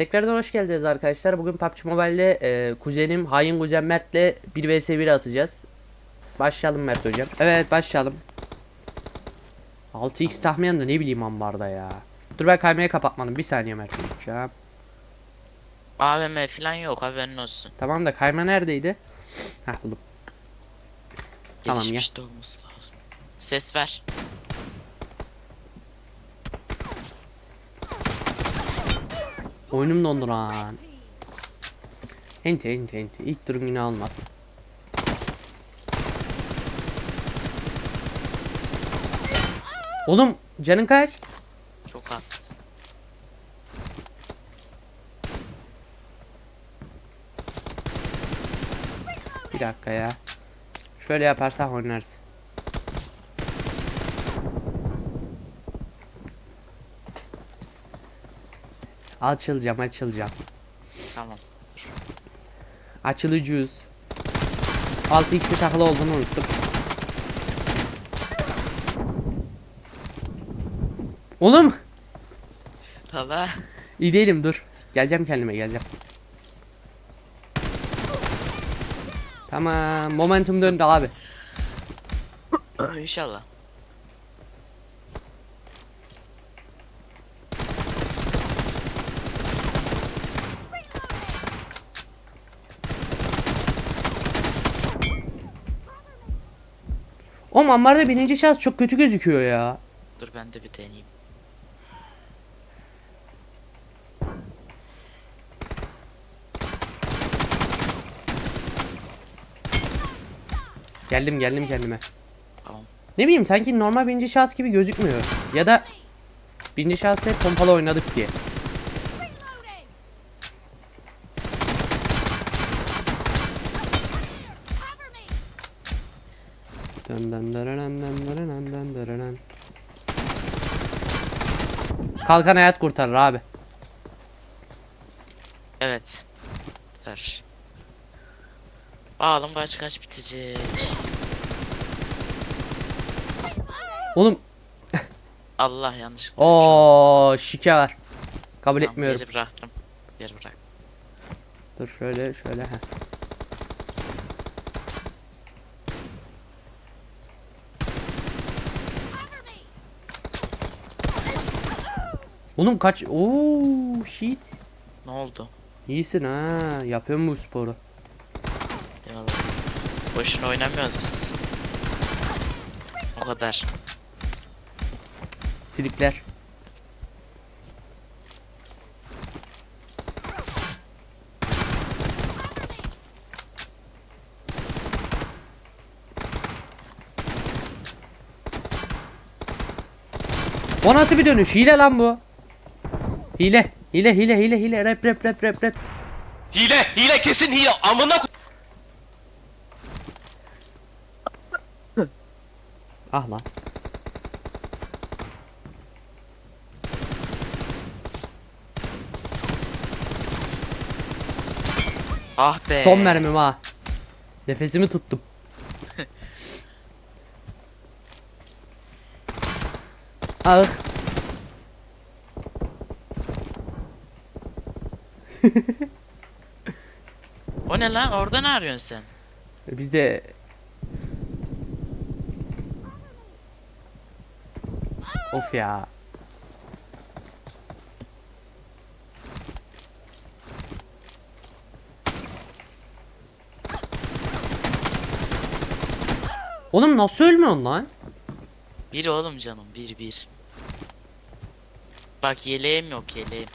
Tekrardan hoş geldiniz arkadaşlar. Bugün PUBG Mobile'de e, kuzenim Hain Kuzen Mert'le 1 vs 1 atacağız. Başlayalım Mert hocam. Evet başlayalım. 6x tahminen de ne bileyim ambarda ya. Dur ben kaymayı kapatmadım. Bir saniye Mert hocam. AVM falan yok haberin olsun. Tamam da kayma neredeydi? Heh buldum. Tamam ya. Olması lazım. Ses ver. Oyunum dondu lan. Enti enti enti. İlk durum yine almaz. Oğlum canın kaç? Çok az. Bir dakika ya. Şöyle yaparsak oynarız. Açılacağım açılacağım. Tamam. Açılıcıyız. 6x'e takılı olduğunu unuttum. Oğlum Lala. iyi değilim dur. Geleceğim kendime geleceğim. Tamam momentum döndü abi. İnşallah. O ambarda birinci şans çok kötü gözüküyor ya. Dur ben de bir deneyeyim. Geldim geldim kendime. Tamam. Ne bileyim sanki normal birinci şahıs gibi gözükmüyor. Ya da birinci şahısta hep pompalı oynadık diye. Kalkan hayat kurtarır abi. Evet. Tutar. Bakalım kaç kaç bitecek. Oğlum Allah yanlışlıkla. o şike var. Kabul Tamam, etmiyorum. Geri bıraktım. Geri bırak. Dur şöyle şöyle ha. Oğlum kaç? Oo shit. Ne oldu? İyisin ha. Yapıyorum bu sporu. Eyvallah. Boşuna oynamıyoruz biz. O kadar. Trikler. O nasıl bir dönüş? Hile lan bu. Hile. Hile hile hile hile. Rap rap rap rap rap. Hile, hile kesin hile. Amına Ah lan. Ah be. Son mermim ha. Nefesimi tuttum. Ah. O ne lan? Orada ne arıyorsun sen? Biz de Of ya. Oğlum nasıl ölmüyorsun lan? Bir oğlum canım. Bir bir. Bak yeleğim yok yeleğim.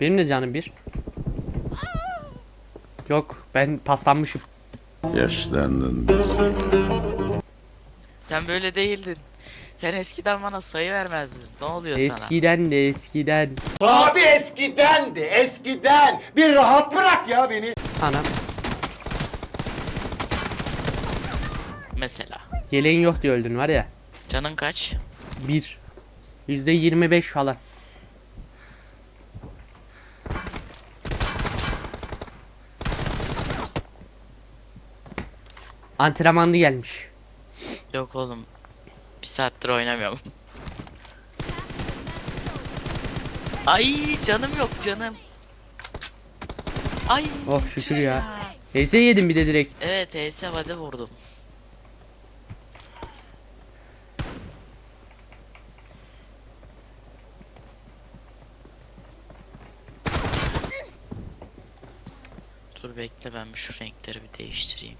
Benim de canım bir. Yok ben paslanmışım. Yaşlandın. Sen böyle değildin. Sen eskiden bana sayı vermezdin. Ne oluyor sana? Eskiden de eskiden. Abi eskidendi eskiden. Bir rahat bırak ya beni. Anam. Mesela. Yeleğin yok diye öldün var ya. Canın kaç? Bir. Yüzde yirmi beş falan. Antrenmanlı gelmiş. Yok oğlum. Bir saattir oynamıyorum. Ay canım yok canım. Ay. Oh, şükür tüh ya. HS yedim bir de direkt. Evet HS vade vurdum. Dur bekle ben şu renkleri bir değiştireyim.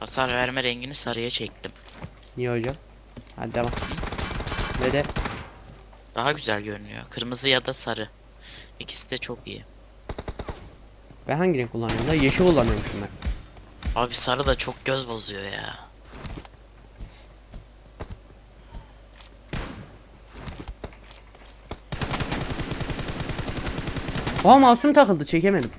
Hasar verme rengini sarıya çektim. Niye hocam? Hadi devam. Ve de Daha güzel görünüyor. Kırmızı ya da sarı. İkisi de çok iyi. ben hangi renk kullanıyorum da? Yeşil kullanıyormuşum ben. Abi sarı da çok göz bozuyor ya. Aa masum takıldı çekemedim.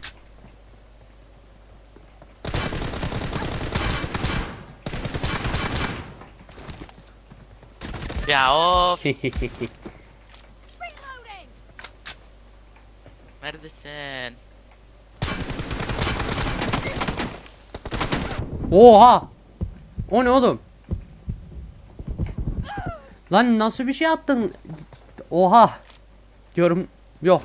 Ya of. Neredesin? Oha! O ne oğlum? Lan nasıl bir şey attın? Oha! Diyorum yok.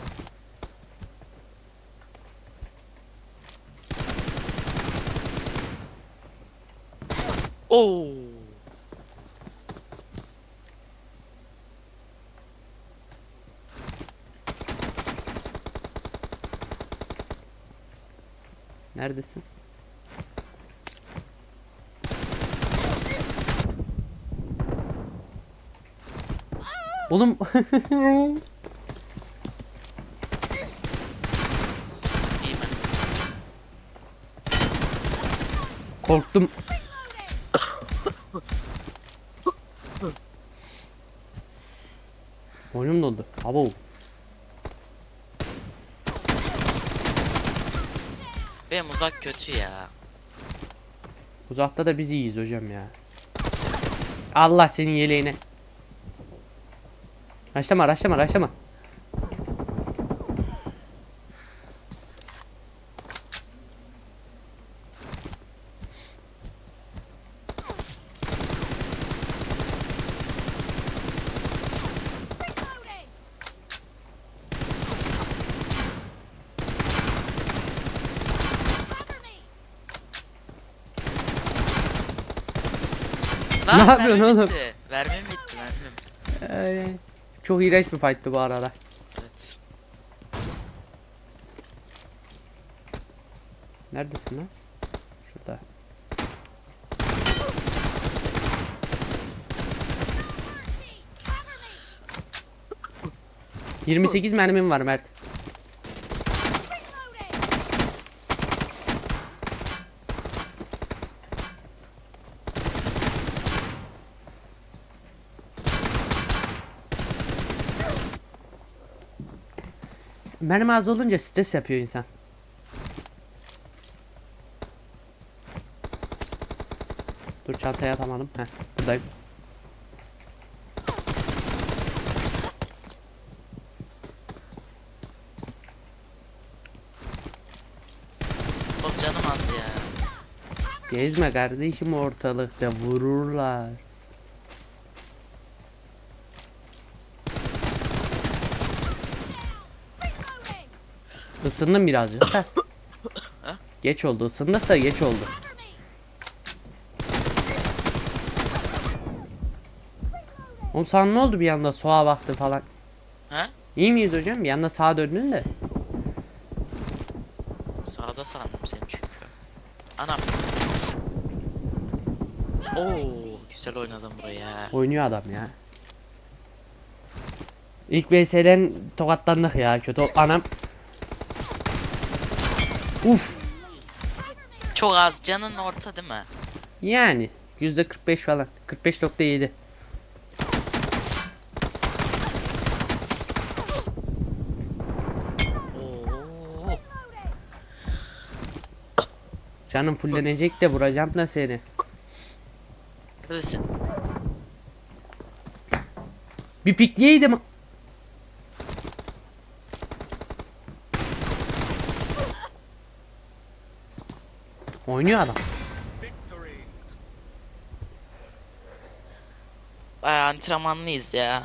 Oo. Neredesin? Oğlum korktum. Oyunum doldu. Abo. Benim uzak kötü ya. Uzakta da biz iyiyiz hocam ya. Allah senin yeleğine. Raşlama raşlama raşlama. Lan, Ne yapıyorsun oğlum? bitti. Mermim bitti mermim. Ee, çok iğrenç bir fight'tı bu arada. Evet. Neredesin lan? Şurada. ...28 mermim var Mert. Mermi az olunca stres yapıyor insan. Dur çantaya atamadım. Heh buradayım. Çok canım az ya. Gezme kardeşim ortalıkta vururlar. Isındım birazcık geç oldu ısındık da geç oldu. Oğlum sana ne oldu bir anda soğa baktı falan. Ha? İyi miyiz hocam? Bir anda sağa döndün de. Sağda sandım seni çünkü. Anam. Oo, güzel oynadım buraya. Oynuyor adam ya. İlk VS'den tokatlandık ya kötü anam. Uf Çok az canın orta değil mi? yani %45 falan 45.7 Oo. Canım fullenecek de vuracağım da seni. Neredesin? Bir pikleyeydim. Oynuyor adam. Bayağı antrenmanlıyız ya.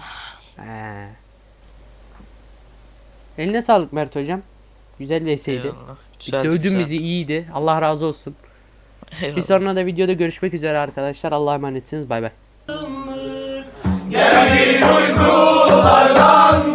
Ee. Eline sağlık Mert hocam. Güzel veseydi. Dövdün bizi iyiydi. Allah razı olsun. Eyvallah. Bir sonra da videoda görüşmek üzere arkadaşlar. Allah'a emanetsiniz. Bay bay. Gel uykulardan